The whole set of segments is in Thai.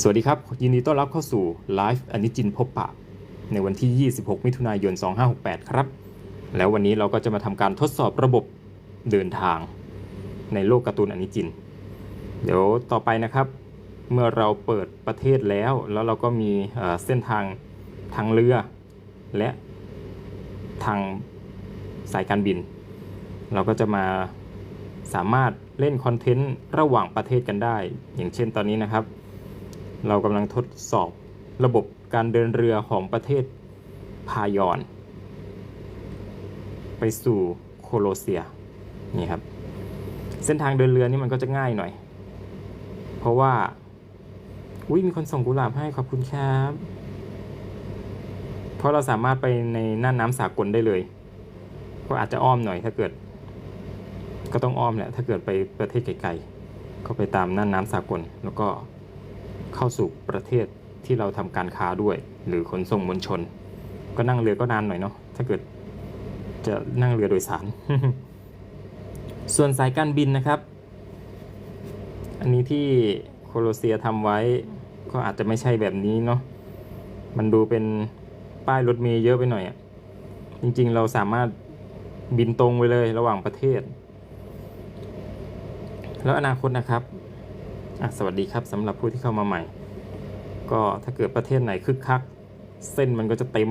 สวัสดีครับ ยินดีต้อนรับเข้าสู่ไลฟ์อนิจินพบปะ ในวันที่ 26 มิถุนายน 2568 ครับ แล้ววันนี้เราก็จะมาทำการทดสอบระบบเดินทางในโลกการ์ตูนอนิจิน เดี๋ยวต่อไปนะครับ เมื่อเราเปิดประเทศแล้ว แล้วเราก็มีเอ่อเส้นทางทางเรือ และทางสายการบิน เราก็จะมาสามารถเล่นคอนเทนต์ระหว่างประเทศกันได้ อย่างเช่นตอนนี้นะครับ เรากำลังทดสอบระบบการเดินเรือของประเทศพายอน ไปสู่โคโลเซียนี่ครับ เส้นทางเดินเรือนี่มันก็จะง่ายหน่อย เพราะว่าอุ้ยมีคนส่งกุหลาบให้ขอบคุณครับ เพราะเราสามารถไปในน่านน้ำสากลได้เลย ก็อาจจะอ้อมหน่อยถ้าเกิด ก็ต้องอ้อมแหละถ้าเกิดไปประเทศไกลๆก็ไปตามน่านน้ำสากลแล้วก็ เข้าสู่ประเทศที่เราทำการค้าด้วย หรือขนส่งมวลชน ก็นั่งเรือก็นานหน่อยเนาะถ้าเกิดจะนั่งเรือโดยสาร ส่วนสายการบินนะครับ อันนี้ที่โคโลเซียทำไว้ก็อาจจะไม่ใช่แบบนี้เนาะมันดูเป็นป้ายรถเมย์เยอะไปหน่อยอะจริงๆเราสามารถบินตรงไปเลยระหว่างประเทศ แล้วอนาคตนะครับ สวัสดีครับสำหรับผู้ที่เข้ามาใหม่ ก็ถ้าเกิดประเทศไหนคึกคัก เส้นมันก็จะเต็ม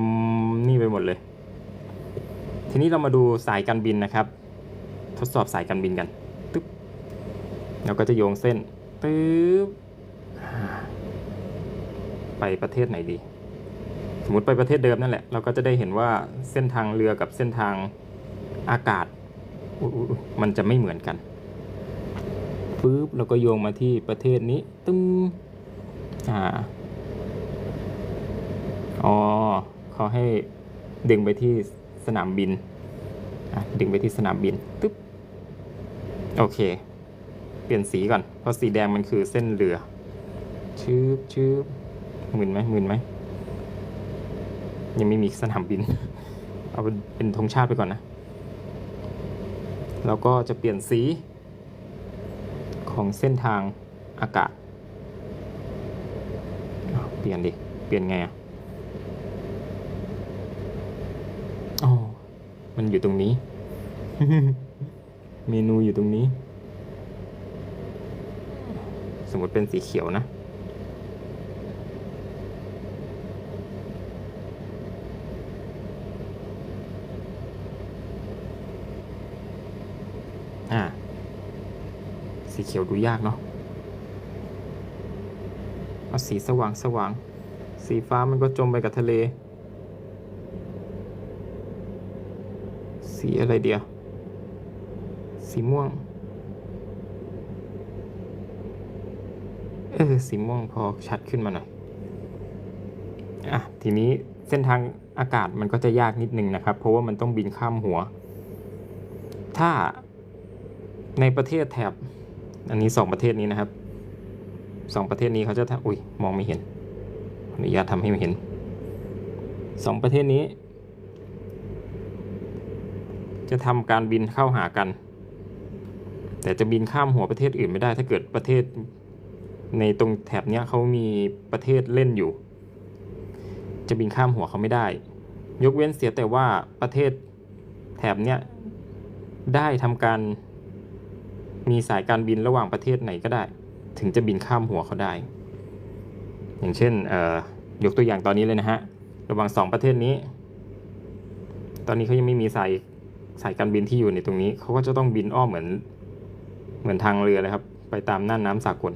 นี่ไปหมดเลย ทีนี้เรามาดูสายการบินนะครับ ทดสอบสายการบินกันตึ๊บเราก็จะโยงเส้นตึ๊บไปประเทศไหนดี สมมติไปประเทศเดิมนั่นแหละ เราก็จะได้เห็นว่าเส้นทางเรือกับเส้นทางอากาศมันจะไม่เหมือนกัน ปุ๊บเราก็โยงมาที่ประเทศนี้ตึ้มอ่าอ๋อเขาให้ดึงไปที่สนามบินอะดึงไปที่สนามบินตึ๊บโอเค เปลี่ยนสีก่อน เพราะสีแดงมันคือเส้นเรือชืบชืบหมื่นไหมหมื่นไหมยังไม่มีสนามบิน เอาเป็นธงชาติไปก่อนนะ แล้วก็จะเปลี่ยนสี ของเส้นทางอากาศ เปลี่ยนดิ เปลี่ยนไงอะอ๋อมันอยู่ตรงนี้ เมนูอยู่ตรงนี้ สมมติเป็นสีเขียวนะ อ่า สีเขียวดูยากเนาะเอาสีสว่างสว่าง สีฟ้ามันก็จมไปกับทะเล สีอะไรเดียว สีม่วง เออ สีม่วงพอชัดขึ้นมาหน่อย อะ ทีนี้เส้นทางอากาศมันก็จะยากนิดนึงนะครับ เพราะว่ามันต้องบินข้ามหัว ถ้าในประเทศแถบ อันนี้สองประเทศนี้นะครับสองประเทศนี้เขาจะทำอุ้ยมองไม่เห็นอนุญาตทำให้เห็นสองประเทศนี้ จะทำการบินเข้าหากัน แต่จะบินข้ามหัวประเทศอื่นไม่ได้ ถ้าเกิดประเทศในตรงแถบเนี้ยเขามีประเทศเล่นอยู่ จะบินข้ามหัวเขาไม่ได้ ยกเว้นเสียแต่ว่าประเทศแถบเนี้ยได้ทำการ มีสายการบินระหว่างประเทศไหนก็ได้ ถึงจะบินข้ามหัวเขาได้ อย่างเช่นยกตัวอย่างตอนนี้เลยนะฮะ ระหว่างสองประเทศนี้ ตอนนี้เขายังไม่มีสายสายการบินที่อยู่ในตรงนี้ เขาก็จะต้องบินอ้อมเหมือน เหมือนทางเรือเลยครับ ไปตามน่านน้ำสากล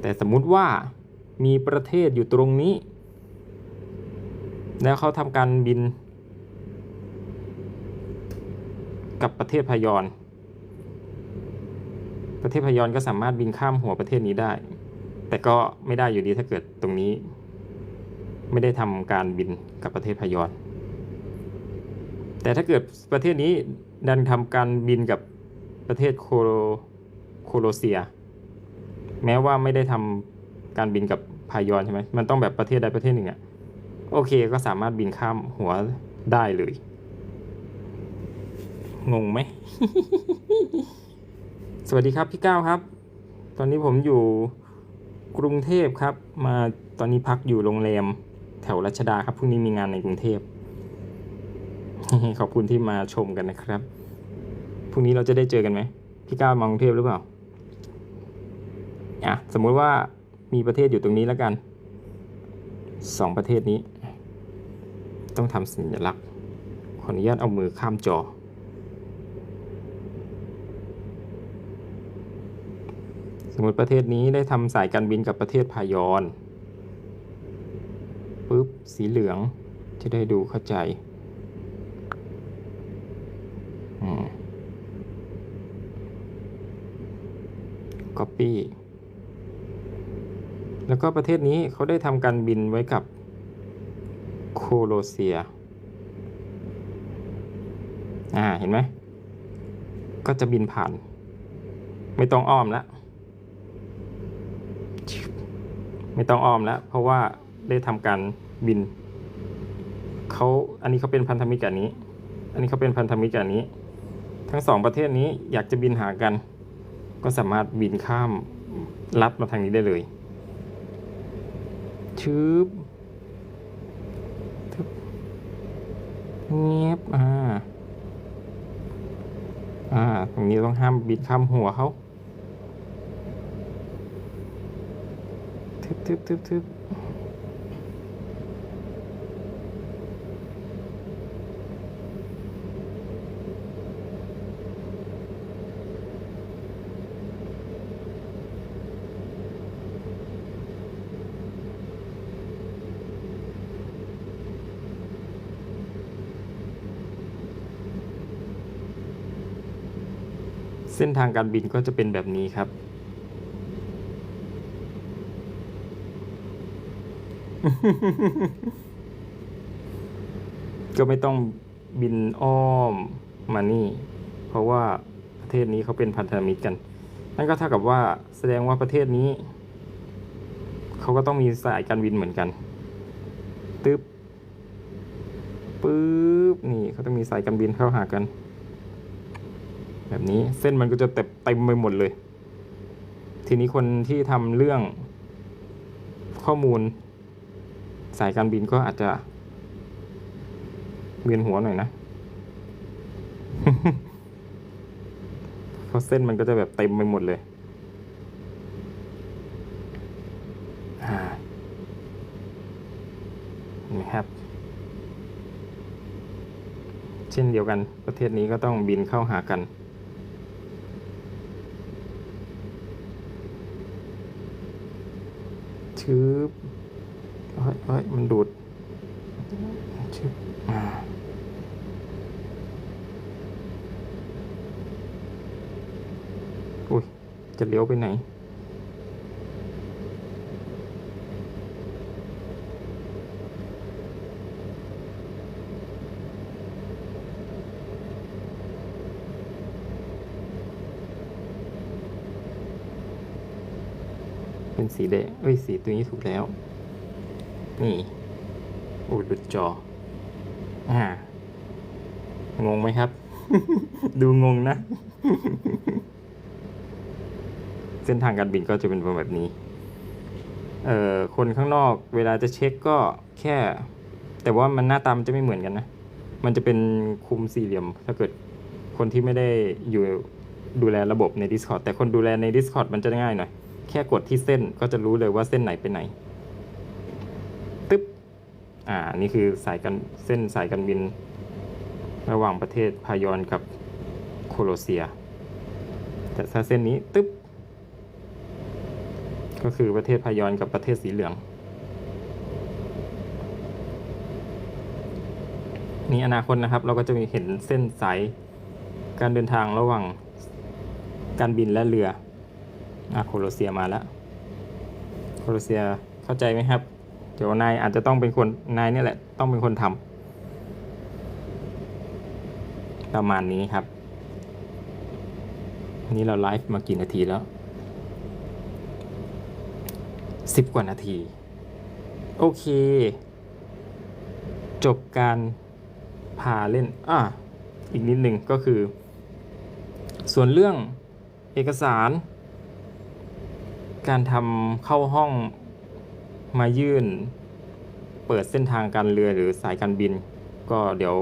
แต่สมมุติว่ามีประเทศอยู่ตรงนี้ แล้วเขาทำการบิน กับประเทศพยอนประเทศพยอนก็สามารถบินข้ามหัวประเทศนี้ได้ แต่ก็ไม่ได้อยู่ดีถ้าเกิดตรงนี้ ไม่ได้ทำการบินกับประเทศพยอนแต่ถ้าเกิดประเทศนี้ดันทำการบินกับประเทศโคโลโคโลเซีย แม้ว่าไม่ได้ทำการบินกับพายอนใช่ไหมมันต้องแบบประเทศใดประเทศหนึ่งอะโอเคก็สามารถบินข้ามหัวได้เลย งงไหม สวัสดีครับพี่ก้าวครับ ตอนนี้ผมอยู่กรุงเทพครับ มาตอนนี้พักอยู่โรงแรมแถวรัชดาครับพรุ่งนี้มีงานในกรุงเทพขอบคุณที่มาชมกันนะครับพรุ่งนี้เราจะได้เจอกันไหมพี่ก้าวมากรุงเทพหรือเปล่าอะสมมุติว่ามีประเทศอยู่ตรงนี้แล้วกันสองประเทศนี้ ต้องทำสัญลักษณ์ขออนุญาตเอามือข้ามจอ สมมติประเทศนี้ได้ทำสายการบินกับประเทศพายอนปุ๊บสีเหลืองจะได้ดูเข้าใจอืม copy แล้วก็ประเทศนี้เขาได้ทำการบินไว้กับโคโลเซีย อ่า เห็นไหม ก็จะบินผ่าน ไม่ต้องอ้อมแล้ว ไม่ต้องอ้อมแล้ว เพราะว่าได้ทำการบินเขาอันนี้เขาเป็นพันธมิตรกันนี้ อันนี้เขาเป็นพันธมิตรกันนี้ ทั้งสองประเทศนี้อยากจะบินหากัน ก็สามารถบินข้ามลัดมาทางนี้ได้เลยชืบทึบเงียบอ่า อ่า ตรงนี้ต้องห้ามบิดข้ามหัวเขา ทึบทึบทึบเส้นทางการบินก็จะเป็นแบบนี้ครับ ก็ไม่ต้องบินอ้อมมานี่ เพราะว่าประเทศนี้เขาเป็นพันธมิตรกัน นั่นก็เท่ากับว่าแสดงว่าประเทศนี้ เขาก็ต้องมีสายการบินเหมือนกัน ตึ๊บปึ๊บนี่เขาต้องมีสายการบินเข้าหากัน แบบนี้เส้นมันก็จะเต็มเต็มไปหมดเลย ทีนี้คนที่ทำเรื่องข้อมูล สายการบินก็อาจจะเวียนหัวหน่อยนะ เพราะเส้นมันก็จะแบบเต็มไปหมดเลยนไหมครับ เช่นเดียวกันประเทศนี้ก็ต้องบินเข้าหากันชืบ เฮ้ย มันดูดชืบอ่าอุ้ย จะเลี้ยวไปไหน เป็นสีแดงเอ้ย สีตัวนี้ถูกแล้ว นี่โอ้ยหลุดจอ อ่า งงไหมครับ ดูงงนะ เส้นทางการบินก็จะเป็นแบบนี้ เอ่อ คนข้างนอกเวลาจะเช็คก็แค่ แต่ว่ามันหน้าตามนจะไม่เหมือนกันนะ มันจะเป็นคุมสี่เหลี่ยม ถ้าเกิดคนที่ไม่ได้อยู่ดูแลระบบใน Discord แต่คนดูแลใน Discord มันจะง่ายหน่อย แค่กดที่เส้นก็จะรู้เลยว่าเส้นไหนไปไหนตึ๊บ อ่านี่คือสายการเส้นสายการบิน ระหว่างประเทศพายอนกับโคโลเซีย แต่ถ้าเส้นนี้ตึ๊บก็คือประเทศพายอนกับประเทศสีเหลือง นี่อนาคตนะครับเราก็จะมีเห็นเส้นสายการเดินทางระหว่างการบินและเรืออะโคโลเซียมาแล้ว โคโลเซียเข้าใจไหมครับ เดี๋ยวนายอาจจะต้องเป็นคนนายเนี่ยแหละ ต้องเป็นคนทำประมาณนี้ครับนนี้เราไลฟ์มากี่นาทีแล้วสิบกว่านาที โอเค จบการพาเล่นอะอีกนิดหนึ่งก็คือ ส่วนเรื่องเอกสาร การทำเข้าห้อง มายื่น เปิดเส้นทางการเรือหรือสายการบิน ก็เดี๋ยว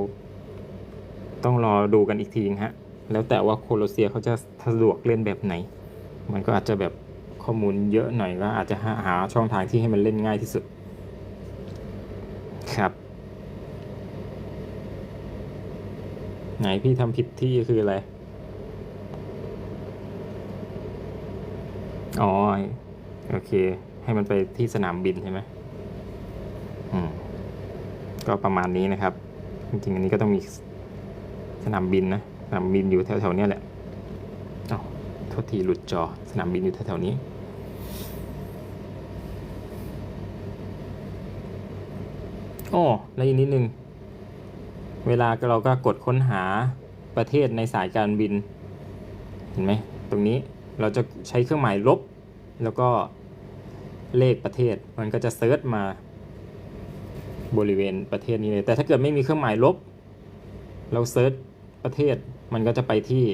ต้องรอดูกันอีกทีฮะ แล้วแต่ว่าโคโลเซียเขาจะสะดวกเล่นแบบไหน มันก็อาจจะแบบข้อมูลเยอะหน่อยก็อาจจะหาหาช่องทางที่ให้มันเล่นง่ายที่สุด ครับ ไหนพี่ทำผิดที่คืออะไร อ๋อ โอเค ให้มันไปที่สนามบินใช่ไหมอืมก็ประมาณนี้นะครับ จริงๆอันนี้ก็ต้องมีสนามบินนะ สนามบินอยู่แถวๆเนี้ยแหละอ้าวโทษทีหลุดจอ สนามบินอยู่แถวๆนี้ โอ้แล้วอีกนิดนึง เวลาเราก็กดค้นหาประเทศในสายการบิน เห็นไหม ตรงนี้เราจะใช้เครื่องหมายลบ แล้วก็ เลขประเทศ มันก็จะเซิร์ชมาบริเวณประเทศนี้เลย แต่ถ้าเกิดไม่มีเครื่องหมายลบ เราเซิร์ชประเทศ มันก็จะไปที่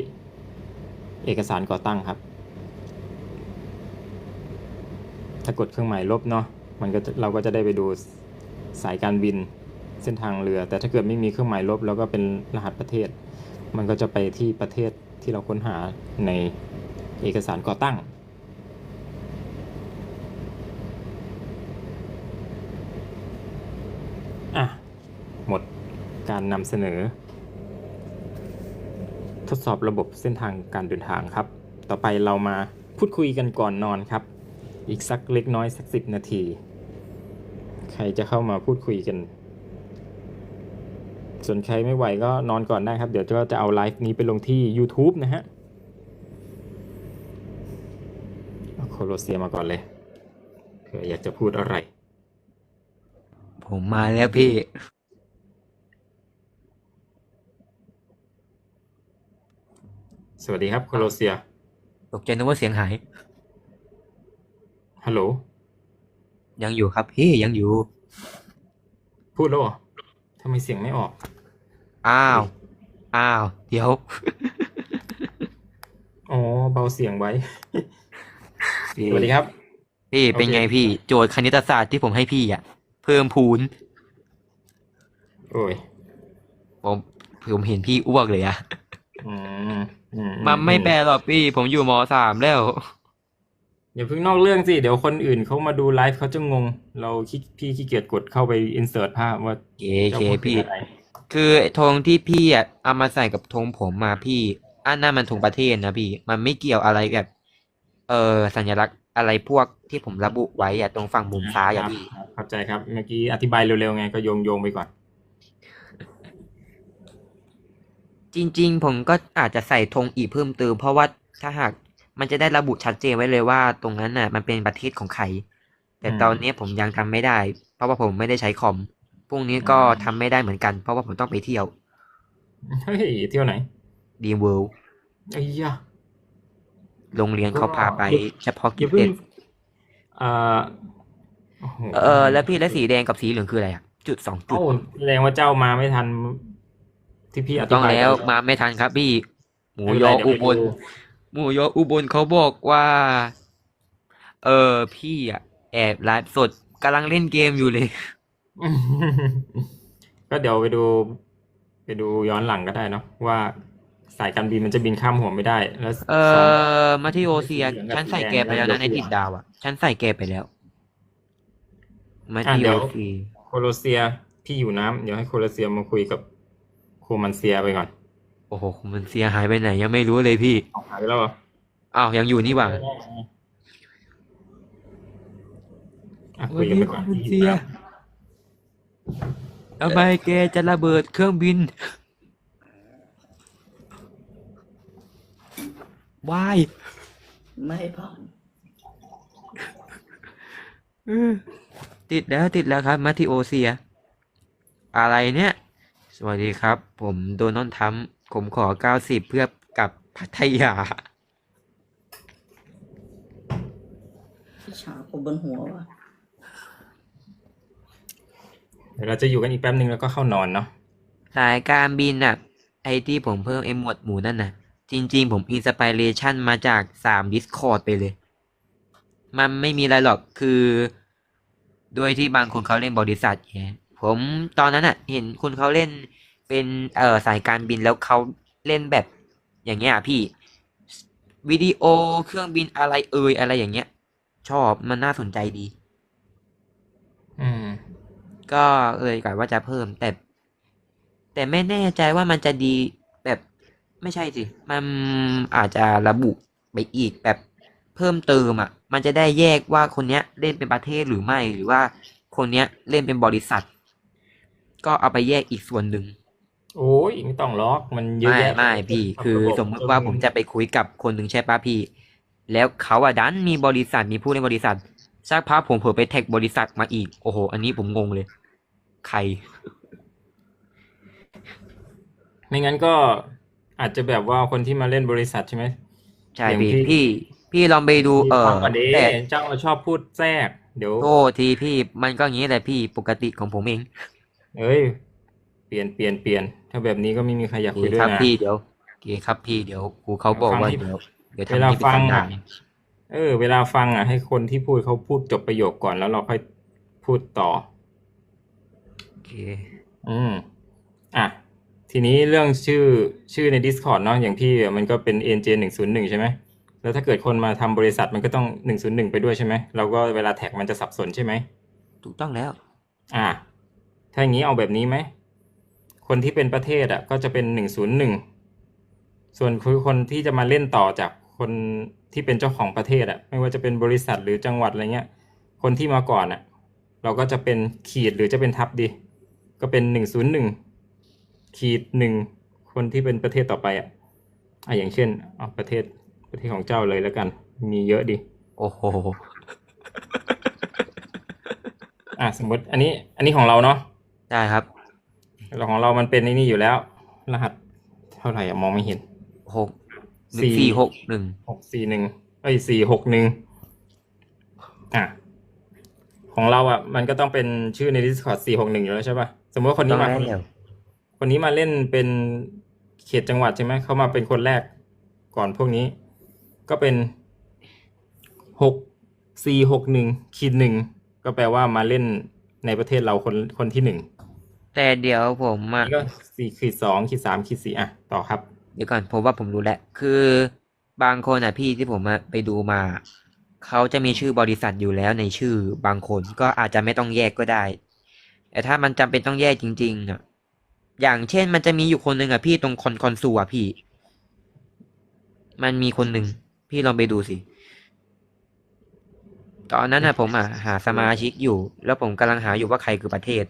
เอกสารก่อตั้งครับ ถ้ากดเครื่องหมายลบเนาะ มันก็เราก็จะได้ไปดูสายการบินเส้นทางเรือ แต่ถ้าเกิดไม่มีเครื่องหมายลบ แล้วก็เป็นรหัสประเทศ มันก็จะไปที่ประเทศที่เราค้นหาในเอกสารก่อตั้ง อะ หมดการ นำเสนอ ทดสอบระบบเส้นทางการเดินทางครับ ต่อไปเรามาพูดคุยกันก่อนนอนครับ อีกสักเล็กน้อยสักสิบนาที ใครจะเข้ามาพูดคุยกัน ส่วนใครไม่ไหวก็นอนก่อนได้ครับ เดี๋ยวก็จะเอาไลฟ์นี้ไปลงที่ YouTube นะฮะโคโลเซียมาก่อนเลยเผื่ออยากจะพูดอะไร ผมมาแล้วพี่ สวัสดีครับโคโลเซีย ตกใจนึกว่าเสียงหาย ฮัลโหล ยังอยู่ครับพี่ยังอยู่ พูดแล้วเหรอทำไมเสียงไม่ออก อ้าว อ้าว เดี๋ยว อ๋อ เบาเสียงไว้สวัสดีครับ พี่เป็นโอเคไงพี่ โจทย์คณิตศาสตร์ที่ผมให้พี่อะ เพิ่มพูน โอ้ยผมผมเห็นพี่อ้วกเลยอะอืมอื มันไม่แปลหรอกพี่ ผมอยู่มสามแล้ว อย่าเพิ่งนอกเรื่องสิ เดี๋ยวคนอื่นเขามาดูไลฟ์เขาจะงง เราขี้พี่ขี้เกียจกดเข้าไปอินเสิร์ตภาพว่าเคจะเคพูดถึงพี่อะไรคือธงที่พี่อะเอามาใส่กับธงผมมาพี่อันนั้นมันธงประเทศนะพี่ มันไม่เกี่ยวอะไรแบบ เออสัญลักษณ์อะไรพวกที่ผมระบุไว้อะตรงฝั่งมุมซ้ายอะพี่ครับเข้าใจครับ เมื่อกี้อธิบายเร็วๆไงก็โยงโยงๆไปก่อน จริง ๆ ผมก็อาจจะใส่ธงอีกเพิ่มเติมเพราะว่าถ้าหากมันจะได้ระบุชัดเจนไว้เลยว่าตรงนั้นน่ะ มันเป็นประเทศของใคร แต่อืมตอนนี้ผมยังทำไม่ได้ เพราะว่าผมไม่ได้ใช้คอมพรุ่งนี้ก็ทำไม่ได้เหมือนกัน เพราะว่าผมต้องไปเที่ยวเฮ้ยเที่ยวไหนดีเวิลด์ไอ้ยะโรงเรียนเขาพาไปเฉพาะอกิย่าจเพิ่เด็งดเอ่อโอ้โหเออแล้วพี่แล้วสีแดงกับสีเหลืองคืออะไรอะจุดสองจุดเอ้าแสดงว่าเจ้ามาไม่ทัน ที่พี่อธิต้องบายแล้วมาไม่ทันครับพี่ หมูยออุบลหมูยออุบลเขาบอกว่า เออพี่อะแอบไลฟ์สดกำลังเล่นเกมอยู่เลย ก็เดี๋ยวไปดู ไปดูย้อนหลังก็ได้เนาะว่าสายการบินมันจะบินข้ามหัวไม่ได้ แล้วเอสอง อมาที่โอเซียสีเหลืองกับฉันใส่สีแดงแกไปแล้วแล้นะวในติดดาวอะฉันใส่แกไปแล้วมาอะที่เดี๋โอยวเซีย โคโลเซียพี่อยู่น้ำเดี๋ยวให้โคโลเซียมาคุยกับโคมันเซียไปก่อน โอ้โหมันเสียหายไปไหน ยังไม่รู้เลยพี่เอาหายไปแล้วเหรออ้าวยังอยู่นี่หว่าอะคุยกันไปก่อนคุณเซียทำไมแกจะระเบิดเครื่องบินวายไม่ให้ผ่านเออติดแล้วติดแล้วครับ มาที่โอเซีย อะไรเนี่ย สวัสดีครับ ผมโดนนนทัมผมขอเก้าสิบเพื่อกลับพัทยาที่ฉาผมบนหัวว่ะเดี๋ยวเราจะอยู่กันอีกแป๊บนึงแล้วก็เข้านอนเนาะสายการบินอะ ไอที่ผมเพิ่มไอหมวดหมู่นั่นน่ะ จริง ๆ ผมอินสปิเรชันมาจากสามดิสคอร์ดไปเลย มันไม่มีอะไรหรอกคือโดยที่บางคนเขาเล่นบริษัทไง ผมตอนนั้นอะเห็นคนเขาเล่นเป็นเอ่อสายการบินแล้วเขาเล่นแบบอย่างเงี้ยอะพี่วิดีโอเครื่องบินอะไรเอ่ยอะไรอย่างเงี้ย ชอบมันน่าสนใจดี อืม ก็เลยกะว่าจะเพิ่มแต่ แต่ไม่แน่ใจว่ามันจะดีแบบไม่ใช่สิ มันอาจจะระบุไปอีกแบบเพิ่มเติมอะ มันจะได้แยกว่าคนเนี้ยเล่นเป็นประเทศหรือไม่หรือว่าคนเนี้ยเล่นเป็นบริษัท ก็เอาไปแยกอีกส่วนหนึ่งโอ้ยไม่ต้องล็อกมันเยอะไม่แยะไม่พี่ คือสมมติว่าผมจะไปคุยกับคนหนึ่งใช่ปะพี่ แล้วเขาอะดันมีบริษัทมีผู้ในบริษัทสักพักผมเผลอไปแท็กบริษัทมาอีกโอ้โห อันนี้ผมงงเลย ใคร ไม่งั้นก็อาจจะแบบว่าคนที่มาเล่นบริษัทใช่ไหมใช่อย่างพี่ที่พี่ พี่ลองไปดูเออฟังก่อนดิแต่เจ้าชอบพูดแทรก เดี๋ยวโทษทีพี่มันก็อย่างนี้แหละพี่ปกติของผมเอง เอ้ย เปลี่ยนเปลี่ยนเปลี่ยน ถ้าแบบนี้ก็ไม่มีใครอยากโอคุยเคด้วยครับนะพี่เดี๋ยวโอเคครับพี่เดี๋ยวครูเขาบอกว่าฟังที่เดี๋ยวเดี๋ยวเวลาทำที่เป็นฟังสันดาอะนเออ เวลาฟังอะ ให้คนที่พูดเขาพูดจบประโยคก่อนแล้วเราค่อยพูดต่อโอเคอืมอะทีนี้เรื่องชื่อชื่อใน Discord เนาะอย่างพี่อะมันก็เป็น NJ หนึ่งศูนย์หนึ่งใช่ไหมแล้วถ้าเกิดคนมาทำบริษัทมันก็ต้องหนึ่งศูนย์หนึ่งไปด้วยใช่ไหมเราก็เวลาแท็กมันจะสับสนใช่ไหมถูกต้องแล้ว อ่า ถ้าอย่างนี้เอาแบบนี้ไหม คนที่เป็นประเทศอะก็จะเป็นหนึ่งศูนย์หนึ่ง ส่วนคือคนที่จะมาเล่นต่อจากคนที่เป็นเจ้าของประเทศอะ ไม่ว่าจะเป็นบริษัทหรือจังหวัดอะไรเงี้ย คนที่มาก่อนอะ เราก็จะเป็นขีดหรือจะเป็นทับดี ก็เป็นหนึ่งศูนย์หนึ่งขีดหนึ่งคนที่เป็นประเทศต่อไปอะอะอย่างเช่นเอาประเทศประเทศของเจ้าเลยแล้วกัน มีเยอะดี โอ้โหอะสมมติอันนี้อันนี้ของเราเนาะ ได้ครับแล้วของเรามันเป็นในนี่อยู่แล้ว รหัสเท่าไหร่อะมองไม่เห็นหกหนึ่สี่งสี่หกหนึ่งหกสี่หนึ่งเอ้ยสี่หกหนึ่งอะของเราอะ มันก็ต้องเป็นชื่อใน Discord สี่หกหนึ่งอยู่แล้วใช่ป่ะสมมติว่าคนต้อนี้งมาได้แล้วคนนี้มาเล่นเป็นเขตจังหวัดใช่ไหมเขามาเป็นคนแรกก่อนพวกนี้ ก็เป็นหกสี่หกหนึ่งขีดหนึ่งก็แปลว่ามาเล่นในประเทศเราคนคนที่หนึ่ง แต่เดี๋ยวผมอะนี่ก็สี่ขีดสองขีดสามขีดสี่อะ ต่อครับ เดี๋ยวก่อนผมว่าผมรู้แล้วคือบางคนอะพี่ที่ผมอะไปดูมา เขาจะมีชื่อบริษัทอยู่แล้วในชื่อบางคนก็อาจจะไม่ต้องแยกก็ได้ แต่ถ้ามันจำเป็นต้องแยกจริงๆอะอย่างเช่นมันจะมีอยู่คนหนึ่งอะพี่ตรงคอนคอนซูอะพี่ มันมีคนหนึ่งพี่ลองไปดูสิตอนนั้นอะผมอะหาสมาชิกอยู่ แล้วผมกำลังหาอยู่ว่าใครคือประเทศ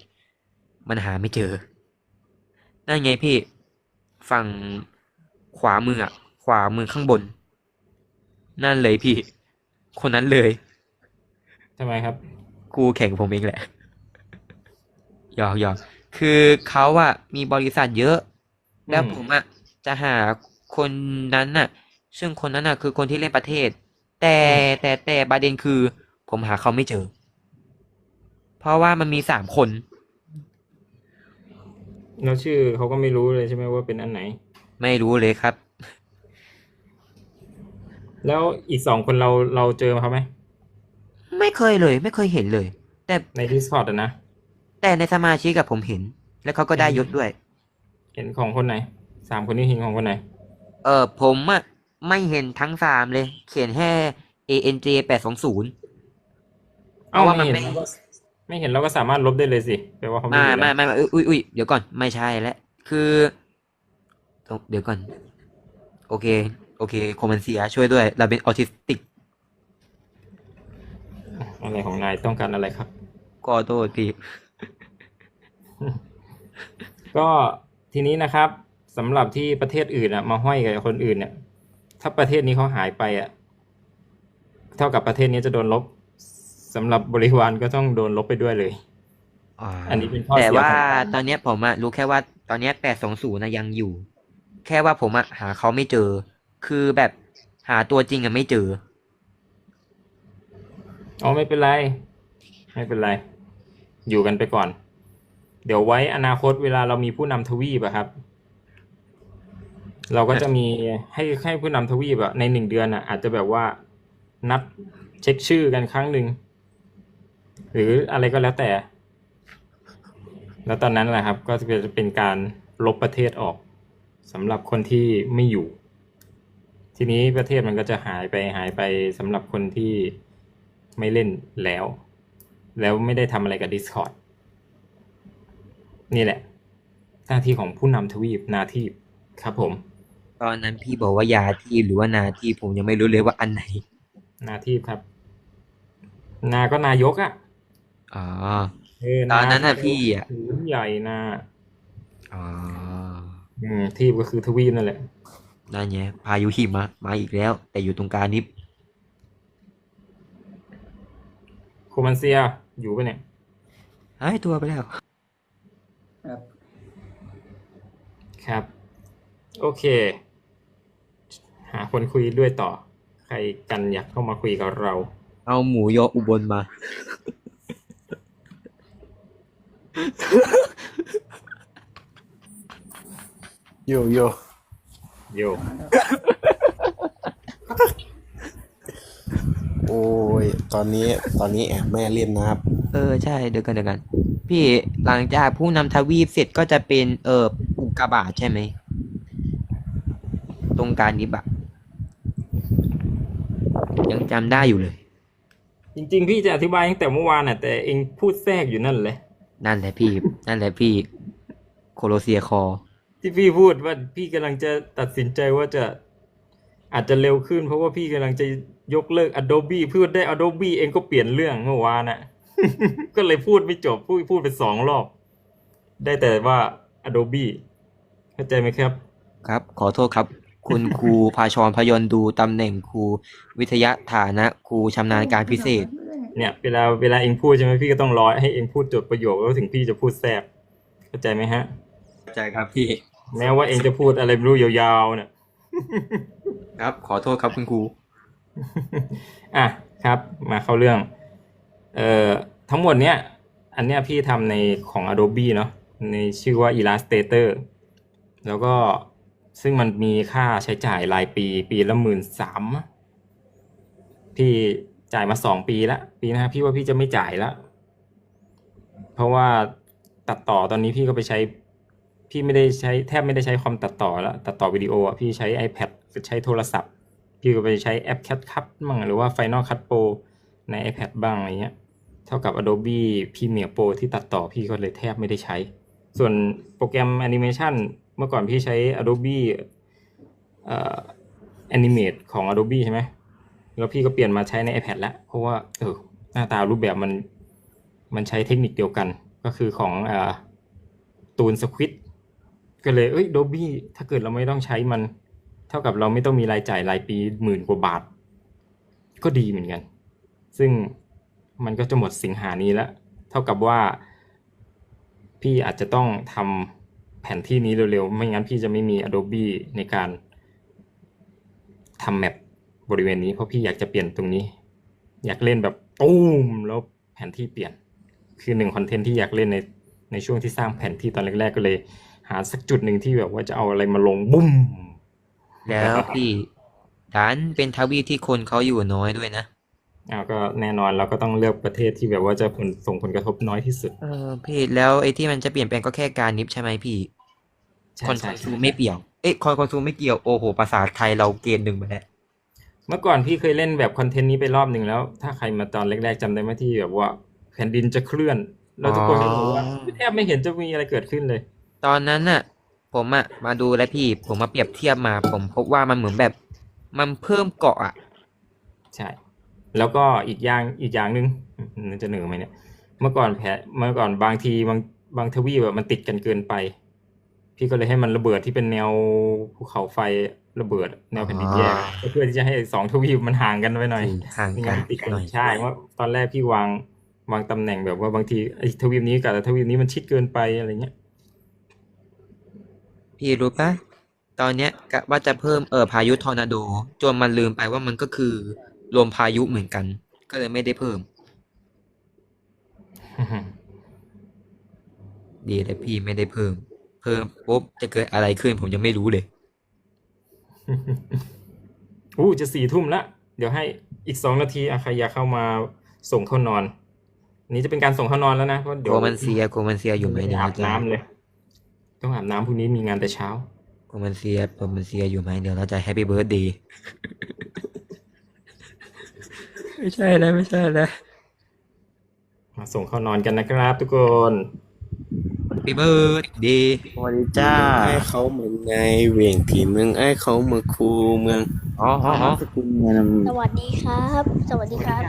มันหาไม่เจอ นั่นไงพี่ ฝั่งขวามืออะ ขวามือข้างบน นั่นเลยพี่ คนนั้นเลย ทำไมครับ กูแข่งผมเองแหละหยอกหยอกคือเขาอะมีบริษัทเยอะ แล้วอืมผมอะจะหาคนนั้นน่ะ ซึ่งคนนั้นน่ะ คือคนที่เล่นประเทศ แต่แต่แต่ประเด็นคือ ผมหาเขาไม่เจอ เพราะว่ามันมีสามคน แล้วชื่อเขาก็ไม่รู้เลยใช่ไหมว่าเป็นอันไหน ไม่รู้เลยครับ แล้วอีกสองคนเราเราเจอเขาไหมไม่เคยเลย ไม่เคยเห็นเลย แต่ใน Discord อะนะ แต่ในสมาชิกกับผมเห็น แล้วเขาก็ได้ยศด้วย เห็นของคนไหนสามคนนี้เห็นของคนไหน เออผมอะไม่เห็นทั้งสามเลย เขียนแค่ ANJ แปดสองศูนย์เอ้าเพราะว่าไม่ เห็นมันไม่เราก็ ไม่เห็นเราก็สามารถลบได้เลยสิแปลว่าเขาไม่ไม่อยู่ไม่แล้วไม่ไม่อุ้ยอุ้ยเดี๋ยวก่อนไม่ใช่แล้วคือเดี๋ยวก่อน โอเค โอเคคอมเมนเซียช่วยด้วย เราเป็นออทิสติกอะไรของนายต้องการอะไรครับ ก็โทษพี่ ก็ทีนี้นะครับสำหรับที่ประเทศอื่นอะมาห้อยกับคนอื่นเนี่ย ถ้าประเทศนี้เขาหายไปอะเท่ากับประเทศนี้จะโดนลบ สำหรับบริวารก็ต้องโดนลบไปด้วยเลยอันนี้เป็นข้อแต่เสียว่าของตอนเนี้ยผมอะรู้แค่ว่าตอนเนี้แปดสองศูนย์นะยังอยู่ แค่ว่าผมอะหาเขาไม่เจอ คือแบบหาตัวจริงอะไม่เจออ๋อไม่เป็นไร ไม่เป็นไร อยู่กันไปก่อน เดี๋ยวไว้อนาคตเวลาเรามีผู้นำทวีปอะครับ เราก็จะมีให้ให้ผู้นำทวีปอะในหนึ่งเดือนอะอาจจะแบบว่านัดเช็คชื่อกันครั้งหนึ่ง หรืออะไรก็แล้วแต่ แล้วตอนนั้นแหละครับ ก็จะเป็นการลบประเทศออกสำหรับคนที่ไม่อยู่ ทีนี้ประเทศมันก็จะหายไปหายไปสำหรับคนที่ไม่เล่นแล้ว แล้วไม่ได้ทำอะไรกับ Discord นี่แหละ หน้าที่ของผู้นำทวีปนาทีครับผม ตอนนั้นพี่บอกว่ายาที่หรือว่านาที่ผมยังไม่รู้เลยว่าอันไหน นาทีครับ นาก็นายกอะ่ะ อ๋อเออตอนนั้นน่ะาพี่อะถือใหญ่นาอ๋ออืมทีปก็คือทวีปนั่นแหละ นั่นไงพายุหิมะมาอีกแล้ว แต่อยู่ตรงกลางนี้โคมันเซียอยู่ปะเนี่ย หายตัวไปแล้ว ครับครับ โอเค หาคนคุยด้วยต่อ ใครกันอยากเข้ามาคุยกับเรา เอาหมูยออุบลมา โยโยโยโอ้ย ตอนนี้ ตอนนี้แอบแม่เล่นนะครับ เออ ใช่ เดี๋ยวกันเดี๋ยวกัน พี่หลังจากผู้นำทวีปเสร็จก็จะเป็น เอออุกกาบาตใช่ไหม ตรงกลารนี้บะยังจำได้อยู่เลย จริง ๆ พี่จะอธิบายตั้งแต่เมื่อวานน่ะแต่เองพูดแทรกอยู่นั่นเลย นั่นแหละพี่ นั่นแหละพี่ โคโลเซียคอ ที่พี่พูดว่าพี่กำลังจะตัดสินใจว่าจะอาจจะเร็วขึ้น เพราะว่าพี่กำลังจะยกเลิก Adobe พูดได้ Adobe เองก็เปลี่ยนเรื่องเมื่อวานน่ะ ก็เลยพูดไม่จบพูดพูดไปสองรอบ ได้แต่ว่า Adobe เข้าใจไหมครับ ครับ ขอโทษครับ คุณครูพาชรพยนต์ดูตำแหน่งครูวิทยาฐานะครูชำนาญการพิเศษ เนี่ยเวลาเวลาเองพูดใช่ไหมพี่ก็ต้องรอให้เองพูดจบประโยคแล้วถึงพี่จะพูดแทรกเข้าใจไหมฮะเข้าใจครับพี่ แม้ว่าเองจะพูดอะไรไม่รู้ยาวๆเนี่ยครับ ขอโทษครับคุณครูอะครับ มาเข้าเรื่อง เอ่อทั้งหมดเนี้ยอันเนี้ยพี่ทำในของ Adobe เนาะในชื่อว่า Illustrator แล้วก็ซึ่งมันมีค่าใช้จ่ายรายปี ปีละหมื่นสามพี่ จ่ายมาสองปีละปีหน้าพี่ว่าพี่จะไม่จ่ายละเพราะว่าตัดต่อตอนนี้พี่ก็ไปใช้ พี่ไม่ได้ใช้แทบไม่ได้ใช้คอมตัดต่อแล้วตัดต่อวิดีโออะพี่ใช้ iPad ใช้โทรศัพท์ พี่ก็ไปใช้แอป CapCut บ้างหรือว่า Final Cut Pro ใน iPad บ้างอะไรเงี้ยเท่ากับ Adobe Premiere Pro ที่ตัดต่อพี่ก็เลยแทบไม่ได้ใช้ ส่วนโปรแกรม Animation เมื่อก่อนพี่ใช้ Adobe เอ่อ Animate ของ Adobe ใช่ไหม แล้วพี่ก็เปลี่ยนมาใช้ใน iPad แล้ว เพราะว่าเออหน้าตารูปแบบมันมันใช้เทคนิคเดียวกัน ก็คือของอ่อตูนสควิตก็เลยเอ้ย Adobe ถ้าเกิดเราไม่ต้องใช้มัน เท่ากับเราไม่ต้องมีรายจ่ายรายปีหมื่นกว่าบาท ก็ดีเหมือนกัน ซึ่งมันก็จะหมดสิงหานี้แล้ว เท่ากับว่า พี่อาจจะต้องทำแผนที่นี้เร็วๆ ไม่งั้นพี่จะไม่มี Adobe ในการทำแมป บริเวณนี้เพราะพี่อยากจะเปลี่ยนตรงนี้ อยากเล่นแบบตูมแล้วแผนที่เปลี่ยน คือหนึ่งคอนเทนต์ที่อยากเล่นในในช่วงที่สร้างแผนที่ตอนแรกๆก็เลย หาสักจุดหนึ่งที่แบบว่าจะเอาอะไรมาลงบุ้มแล้วพี่ดันเป็นทวีปที่คนเขาอยู่น้อยด้วยนะอ้าวก็แน่นอนเราก็ต้องเลือกประเทศที่แบบว่าจะผลส่งผลกระทบน้อยที่สุด เออพี่แล้วไอ้ที่มันจะเปลี่ยนแปลงก็แค่การนิฟใช่ไหมพี่ใช่คอนคใช่อนซูใช่ไม่เปี่ยว เอ๊ะคอนคอนซูไม่เกี่ยว โอ้โหภาษาไทยเราเกณฑ์หนึ่งไปแล้ว เมื่อก่อนพี่เคยเล่นแบบคอนเทนต์นี้ไปรอบหนึ่งแล้ว ถ้าใครมาตอนแรกๆจำได้ไหมที่แบบว่าแผ่นดินจะเคลื่อนแล้วทุกคนก็บอกว่าอ๋อแทบไม่เห็นจะมีอะไรเกิดขึ้นเลย ตอนนั้นน่ะ ผมอะมาดูแล้วพี่ ผมมาเปรียบเทียบมา ผมพบว่ามันเหมือนแบบ มันเพิ่มเกาะอะใช่ แล้วก็อีกอย่างอีกอย่างหนึ่งอืมจะเหนือไหมเนี่ย เมื่อก่อนแผลเมื่อก่อนบางทีบางบางทวีปแบบมันติดกันเกินไป พี่ก็เลยให้มันระเบิดที่เป็นแนวภูเขาไฟระเบิดแนวแผ่นดินแยกก็เพื่อที่จะให้สองทวีปมันห่างกันไว้หน่อยห่างไม่กังั้นนติดกันหน่อยใช่ว่าตอนแรกพี่วางวางตำแหน่งแบบว่าบางทีไอ้ทวีปนี้กับทวีปนี้มันชิดเกินไปอะไรเงี้ยพี่รู้ปะตอนเนี้ยกะว่าจะเพิ่มเออพายุทอร์นาโดจนมันลืมไปว่ามันก็คือรวมพายุเหมือนกัน ก็เลยไม่ได้เพิ่ม ดีเลยพี่ไม่ได้เพิ่ม เพิ่มปุ๊บจะเกิดอะไรขึ้นผมยังไม่รู้เลยอู้จะสี่ทุ่มละเดี๋ยวให้อีกสองนาทีอาคายาเข้ามาส่งเข้านอน นี่จะเป็นการส่งเข้านอนแล้วนะเพราะเดี๋โกยวมันเซียโกมันเซียอยู่ไหมเนี่ยอาบน้ำเลย ต้องอาบน้ำพรุ่งนี้มีงานแต่เช้าโกมันเซียโกมันเซียอยู่ไหมเดี๋ยวเราจะแฮปปี้เบิร์ดดีไม่ใช่แล้วไม่ใช่แล้วมาส่งเข้านอนกันนะครับทุกคนแฮ ปปี้เบิร์ดดีสวัสดีจ้าไอ้เขาเหมือนไงเหวี่ยงผีเมืองไอ้เขาเมืองคูเมืองอ๋ออ๋ออ๋อสกุลเงินสวัสดีครับ สวัสดีครับ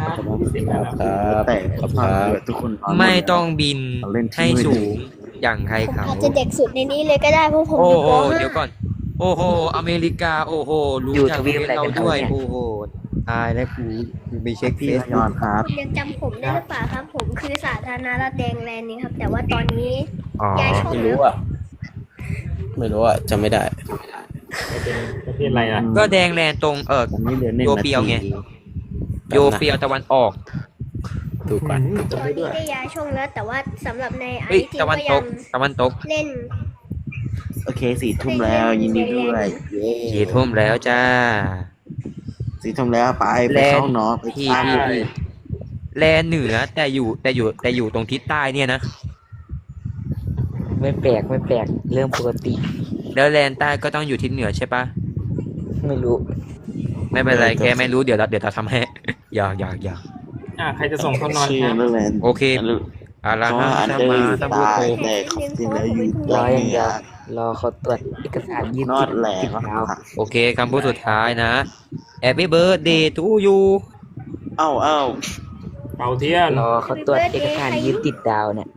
ครับแต่ขอบภาคุณครับพทุกคนไม่ต้องบินเล่นที่ให้มืดสูงอย่างใครผมเขาอาจจะเด็กสุดในนี้เลยก็ได้เพราะผมโอ้อยู่โหปเดี๋ยวก่อน โอ้โห อเมริกา โอ้โห รู้อยู่จักทวีปอะไรเรากันครับด้วยเนี่ยโอ้โห ตายแล้วกูกูไปเช็คเฟพี่ซยอนครับ คุณยังจำผมได้หรือเปล่าครับ ผมคือสาธารณรัฐแดงแลนด์นี่ครับ แต่ว่าตอนนี้อ๋อย้ายช่องไม่แล้รู้วอะ ไม่รู้อะจำไม่ได้เป็นประเทศอะไรล่ะ ก็แดงแลนด์ตรงเออ ผมนี่เหลือหนึ่งโยนาเปียวไงทีโยเปียวตะวันออก ดูก่อนตอนนี้ได้ย้ายช่องแล้ว แต่ว่าสำหรับในไอเฮ้ยจีตะวันก็ตยักงตะวันตกเล่นโอเคสี่ทุ่มแล้ว ยินดีด้วย เย้ กี่ทุ่มแล้วจ้า สี่ทุ่มแล้วไปไปแลนเข้าห้องนอนไปพี่ข้างพี่พี่แลนเหนือแต่อยู่แต่อยู่แต่อยู่ตรงทิศใต้เนี่ยนะไม่แปลกไม่แปลกเรื่องปกติ แล้วแลนใต้ก็ต้องอยู่ทิศเหนือใช่ปะไม่รู้ ไม่เป็นไรแกไม่รู้เดี๋ยวเราเดี๋ยวเราทำให้อยากอยากอยากอะใครจะส่งเข้านอนชื่อครับเรื่องแลนด์โอเคอันนั้น อาราเพราะฮะว่าอันสัมเดอมาร์สัมพุทตาโธยแต่เขาจริงแล้วอยู่รออย่างเนี่เดียวย รอเขาตรวจเอกสารยืนนอดแหลติกดดาวโอเคคำพูดสุดท้ายนะ Happy birthday to you เอ้าเอ้าเป่าเทียนรอเขาตรวจเอกสารยืนติดดาวเนี่ย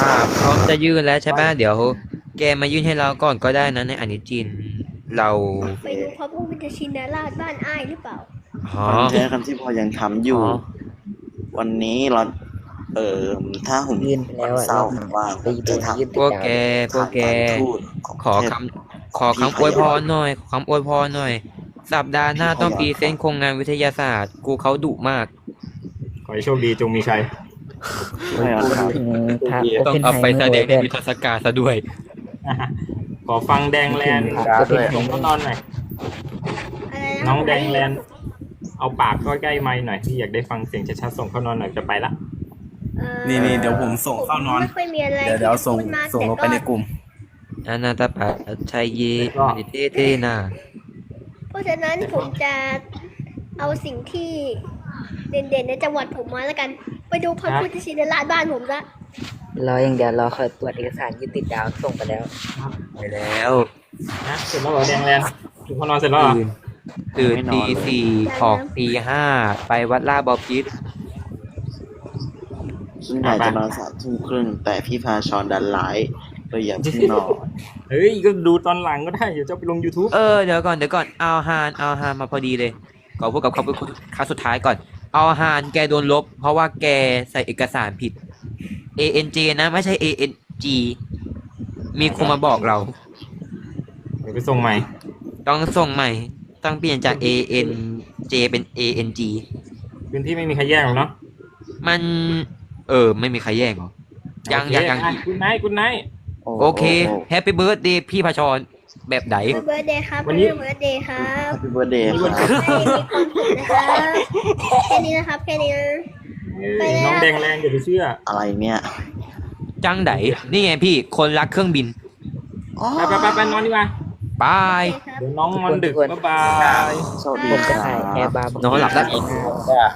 อ่าพร้อมจะยื่นแล้วใช่ไหมเดี๋ยว แกมายื่นให้เราก่อนก็ได้นะในอันนี้จีนเราไปดูพระพุทธชินราชบ้านอ้ายหรือเปล่าอ๋อมันแท้คำที่พอยังทำอยู่อ๋อวันนี้เรา เออถ้าผมยื่นไปแล้ววันอะเสารอบร์หนึ่งว่างไปโดจะนทำยื่นพติดวกดาวแกพวกแกทางารทูตของขอเทพคำขอคำอวยพรหน่อยขอคำอวยพรหน่อย สัปดาห์หน้าต้องพรีเซนต์โครงงานวิทยาศาสตร์ กูเขาดุมาก ขอให้โชคดีจงมีชัยไม่เอาครับ ถึงพระต้อง Open เอาไปแสดงใน Timer วิทยาศการซะด้วย ขอฟังแดงแลนด์ด้วยส่งเข้านอนหน่อยอะไรนะน้องแดงแลนด์เอาปากก็ใกล้ไม้หน่อยที่อยากได้ฟังเสียงชัดๆส่งเข้านอนหน่อยจะไปละเอ่อ นี่นี่เดี๋ยวผมส่งเข้านอน ไม่ค่อยมีอะไรเดี๋ยวเดี๋ยวส่งที่จะพูดมากส่งลงไปในกลุ่ม อนาตาปัจชัยเยอนิเตเตนาเพราะฉะนั้นผมจะเอาสิ่งที่เด่นๆในจังหวัดผมมาแล้วกัน ไปดูพระพุทธชินราชบ้านผมซะรออย่างเดียวรอเขาตรวจเอกสารยืนติดดาวส่งไปแล้ว ไปแล้วนะเสร็จแล้วเหรอแดงแลนด์ส่งเข้านอนเสร็จแล้วเหรอ ตื่นตื่นตีสี่ออกตีห้าไปวัดลาดบอพิษ ซึ่งนายจะนอนสามทุ่มครึ่ง แต่พี่พาชอนดันไลฟ์เลยอย่าเพิ่งนอนเฮ้ยก็ดูตอนหลังก็ได้เดี๋ยวจะเอาไปลง YouTube เออเดี๋ยวก่อนเดี๋ยวก่อนเอาฮานเอาฮานมาพอดีเลยขอพูดกับเขาพูดครั้งสุดท้ายก่อน เอาฮานแกโดนลบ เพราะว่าแกใส่เอกสารผิด A N J นะ ไม่ใช่ A N G มีคนมาบอกเราเดี๋ยวไปส่งใหม่ ต้องส่งใหม่ ต้องเปลี่ยนจาก A N J เป็น A N G พื้นที่ไม่มีใครแย่งหรอกเนาะมัน เออ ไม่มีใครแย่งเหรอยังยังยังคุณไนท์คุณไนท์โอเคแฮปปี้เบิร์ดเดย์พี่พชรแบบไหนเบิร์ดเดย์ครับวันนี้เบิร์ดเดย์ครับแฮปปี้เบิร์ดเดย์ครับให้มีความสุขนะครับแค่นี้นะครับแค่นี้นะเอ้ยน้องแดงแรงอย่าไปเชื่อ อะไรเนี่ยจังไดนี่ไงพี่คนรักเครื่องบินอ๋อไปไปไปไปนอนดีกว่าบายครับเดี๋ยวน้องนอนดึกบ๊ายบายสวัสดีผมคจะรัถ่ายแอร์บบาร์นอนหลับแล้วบ